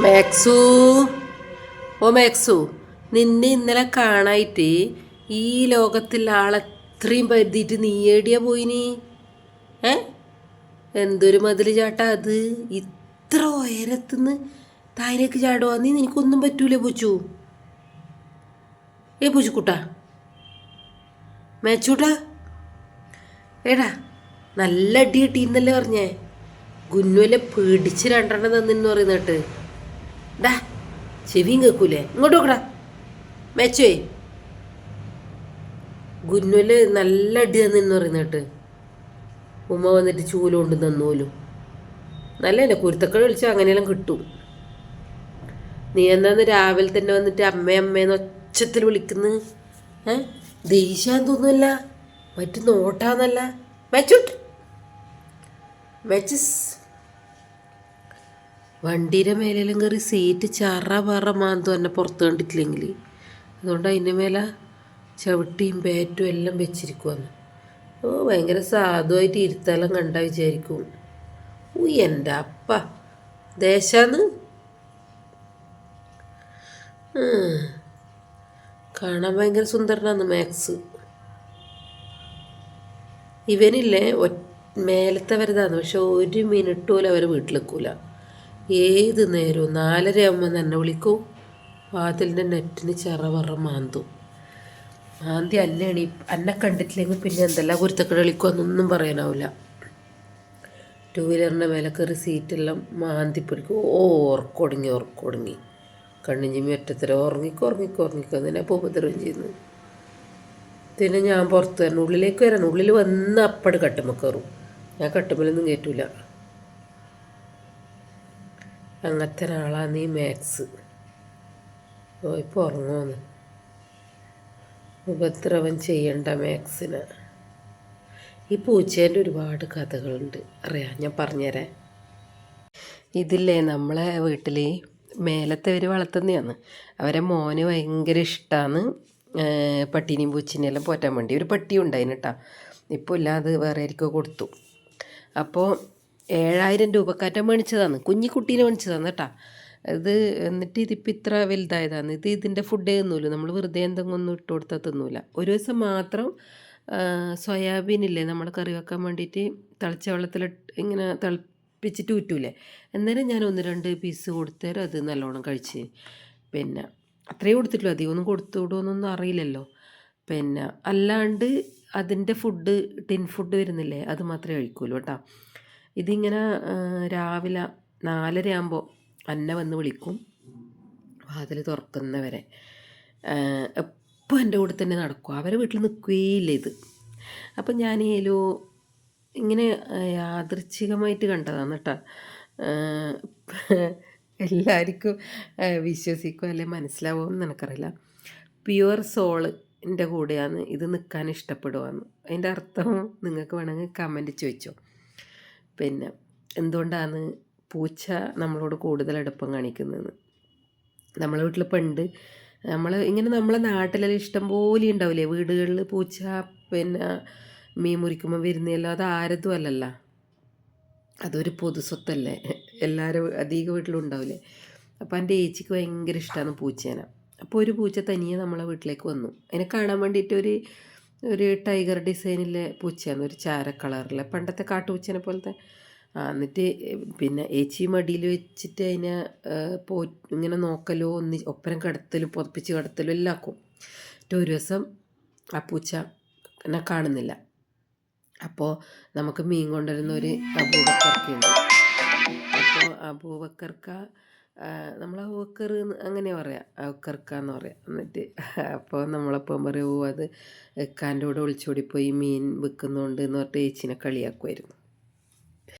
മാക്സു. ഓ മാക്സു നിന്നെ ഇന്നലെ കാണായിട്ട് ഈ ലോകത്തിൽ ആളെത്രയും പരുതിയിട്ട് നീ ഏടിയാ പോയിനി? ഏ? എന്തൊരു മതിൽ ചാട്ടാ അത്? ഇത്ര ഉയരത്തുനിന്ന് താഴേക്ക് ചാടുവാ. നീ നിനക്കൊന്നും പറ്റൂലേ പൂച്ചു. ഏ പൂച്ചുക്കുട്ടാ. മേച്ചൂട്ടാ. എടാ നല്ല അടി കിട്ടിയിരുന്നല്ലേ പറഞ്ഞേ. ഗുന്നുവല്ലേ പേടിച്ച് രണ്ടെണ്ണം തന്നെന്ന് പറയുന്നിട്ട്. ഡാ ചെവിയും കേൾക്കൂലേ? ഇങ്ങോട്ട് നോക്കടാ. മേച്ചേ. ഗുന്നുൽ നല്ല അടി തന്നെന്ന് പറയുന്നിട്ട് ഉമ്മ വന്നിട്ട് ചൂല കൊണ്ട് തന്നോലും. നല്ല തന്നെ കുരുത്തക്കൾ വിളിച്ചാൽ അങ്ങനെയെല്ലാം കിട്ടും. നീ എന്താന്ന് രാവിലെ തന്നെ വന്നിട്ട് അമ്മ അമ്മേന്ന് ഒച്ചത്തിൽ വിളിക്കുന്നു? ഏ? ദേഷ്യം തോന്നുന്നില്ല മറ്റു നോട്ടാന്നല്ല? മെച്ചുട്ട് മെച്ചസ്. വണ്ടിയുടെ മേലെല്ലാം കയറി സീറ്റ് ചറ പറ മാന്തു പുറത്ത് കണ്ടിട്ടില്ലെങ്കിൽ അതുകൊണ്ട് അതിന്റെ മേലെ ചവിട്ടിയും ബാറ്റും എല്ലാം വെച്ചിരിക്കുവാന്ന്. ഓ ഭയങ്കര സാധുവായിട്ട് ഇരുത്തലം കണ്ട വിചാരിക്കും. ഓ എന്റെ അപ്പ. ദേശാന്ന്. കാണാൻ ഭയങ്കര സുന്ദരനാണ് മാക്സ് ഇവനില്ലേ ഒ- മേലത്തെ വരതാണ് പക്ഷെ ഒരു മിനിറ്റ് പോലും അവർ വീട്ടിലെക്കൂല ഏത് നേരവും നാലര ആകുമ്പോൾ തന്നെ വിളിക്കും. വാതിലിന്റെ നെറ്റിന് ചെറവറ മാന്തും. മാന്തി അന്നെയാണ് ഈ അന്നെ കണ്ടിട്ടില്ലെങ്കിൽ പിന്നെ എന്തെല്ലാം കുരുത്തക്കട കളിക്കുമെന്നൊന്നും പറയാനാവില്ല ടു വീലറിന്റെ മേലെ കയറി സീറ്റെല്ലാം മാന്തി പിടിക്കും. ഓ ഉറക്കൊടുങ്ങി ഉറക്കൊടുങ്ങി. കണ്ണും ചിമ്മി ഒറ്റത്തര ഉറങ്ങിക്കോ ഉറങ്ങിക്കോ. ഉറങ്ങിക്കോ അതിനെ ഉപദ്രവം ചെയ്യുന്നു പിന്നെ ഞാൻ പുറത്ത് വരണം. ഉള്ളിലേക്ക് വരണം. ഉള്ളിൽ വന്ന് അപ്പട് കട്ടുമ്പോൾ കയറും. ഞാൻ കട്ടുമ്മലൊന്നും കയറ്റൂല അങ്ങനത്തെ ഒരാളാണ് നീ മാത്സ്. ഓ ഇപ്പോൾ ഉറങ്ങുമെന്ന് ഉപദ്രവം ചെയ്യണ്ട മാത്സിന്. ഈ പൂച്ചേന്റെ ഒരുപാട് കഥകളുണ്ട്. അറിയാം ഞാൻ പറഞ്ഞുതരാം. ഇതില്ലേ നമ്മളെ വീട്ടിൽ മേലത്തെ അവർ വളർത്തുന്നതാണ് അവരെ മോന് ഭയങ്കര ഇഷ്ടമാണ് പട്ടീനെയും പൂച്ചിനെയും എല്ലാം പോറ്റാൻ വേണ്ടി. ഒരു പട്ടി ഉണ്ടായിന് കേട്ടോ ഇപ്പോൾ ഇല്ല അത് വേറെ ആയിരിക്കും കൊടുത്തു. അപ്പോൾ ഏഴായിരം രൂപക്കാറ്റം മേടിച്ചതാണ്. കുഞ്ഞിക്കുട്ടീനെ മേടിച്ചതാണ് കേട്ടോ. ഇത് എന്നിട്ട് ഇതിപ്പോൾ ഇത്ര വലുതായതാണ്. ഇത് ഇതിന്റെ ഫുഡ് തിന്നൂല. നമ്മൾ വെറുതെ എന്തെങ്കിലും ഒന്നും ഇട്ട് കൊടുത്താൽ തിന്നൂല. ഒരു ദിവസം മാത്രം സോയാബീൻ ഇല്ലേ നമ്മൾ കറി വെക്കാൻ വേണ്ടിയിട്ട് തിളച്ച വെള്ളത്തിൽ ഇങ്ങനെ തിളപ്പിച്ചിട്ട് ഊറ്റൂലേ. അന്നേരം ഞാൻ ഒന്ന് രണ്ട് പീസ് കൊടുത്തേരം. അത് നല്ലോണം കഴിച്ച്. പിന്നെ അത്രയും കൊടുത്തിട്ടുള്ളൂ. അധികം ഒന്നും കൊടുത്തുവിടുമെന്നൊന്നും അറിയില്ലല്ലോ. പിന്നെ അല്ലാണ്ട് അതിന്റെ ഫുഡ് ടിൻ ഫുഡ് വരുന്നില്ലേ അത് മാത്രമേ കഴിക്കൂലൂ കേട്ടോ. ഇതിങ്ങനെ രാവിലെ നാലര ആകുമ്പോൾ അന്ന വന്ന് വിളിക്കും. വാതിൽ തുറക്കുന്നവരെ. എപ്പോൾ എന്റെ കൂടെ തന്നെ നടക്കും. അവരെ വീട്ടിൽ നിൽക്കുകയില്ല ഇത്. അപ്പം ഞാൻ ഏലോ ഇങ്ങനെ യാദൃച്ഛികമായിട്ട് കണ്ടതാണ് കേട്ടോ. എല്ലാവർക്കും വിശ്വസിക്കും അല്ലെ മനസ്സിലാവുമെന്ന് എനിക്കറിയില്ല പ്യുവർ സോൾ എന്റെ കൂടെയാണ്. ഇത് നിൽക്കാൻ ഇഷ്ടപ്പെടുവാന്ന്. അതിന്റെ അർത്ഥം നിങ്ങൾക്ക് വേണമെങ്കിൽ കമന്റ് ചോദിച്ചോ. പിന്നെ എന്തുകൊണ്ടാണ് പൂച്ച നമ്മളോട് കൂടുതൽ അടുപ്പം കാണിക്കുന്നതെന്ന്? നമ്മളെ വീട്ടിൽ പണ്ട് നമ്മൾ ഇങ്ങനെ നമ്മളെ നാട്ടിലെല്ലാം ഇഷ്ടം പോലെ ഉണ്ടാവില്ലേ? വീടുകളിൽ പൂച്ച പിന്നെ മീൻ മുറിക്കുമ്പോൾ വരുന്നതല്ലോ അത് ആരതും അല്ലല്ലോ. അതൊരു പൊതു സ്വത്തല്ലേ? എല്ലാവരും അധികം വീട്ടിലും ഉണ്ടാവില്ലേ? അപ്പോൾ എന്റെ ഏച്ചിക്ക് ഭയങ്കര ഇഷ്ടമാണ് പൂച്ചേനെ. അപ്പോൾ ഒരു പൂച്ച തനിയെ നമ്മളെ വീട്ടിലേക്ക് വന്നു. അതിനെ കാണാൻ വേണ്ടിയിട്ട് ഒരു ഒരു ടൈഗർ ഡിസൈനിലെ പൂച്ചയാണ് ഒരു ചാര കളറിലെ. പണ്ടത്തെ കാട്ടുപൂച്ചനെ പോലത്തെ. എന്നിട്ട് പിന്നെ ഏച്ചി മടിയിൽ വെച്ചിട്ട് അതിനെ പോ ഇങ്ങനെ നോക്കലോ ഒന്ന് ഒപ്പരം കിടത്തലും പുതപ്പിച്ച് കിടത്തലും എല്ലാം ആക്കും. എന്നിട്ട് ഒരു ദിവസം ആ പൂച്ച എന്നെ കാണുന്നില്ല. അപ്പോൾ നമുക്ക് മീൻ കൊണ്ടുവരുന്ന ഒരു അബൂബക്കർക്കുണ്ട് അപ്പോൾ അബൂബക്കർക്ക നമ്മൾ ഓക്കർ അങ്ങനെ പറയാം. അബൂക്കർക്ക എന്ന് പറയാം. എന്നിട്ട് അപ്പോൾ നമ്മളപ്പം പറയും അത് എക്കാന്റെ കൂടെ ഒളിച്ചോടി പോയി മീൻ വിൽക്കുന്നുണ്ട് എന്ന് പറഞ്ഞിട്ട് ഏച്ചിനെ കളിയാക്കുമായിരുന്നു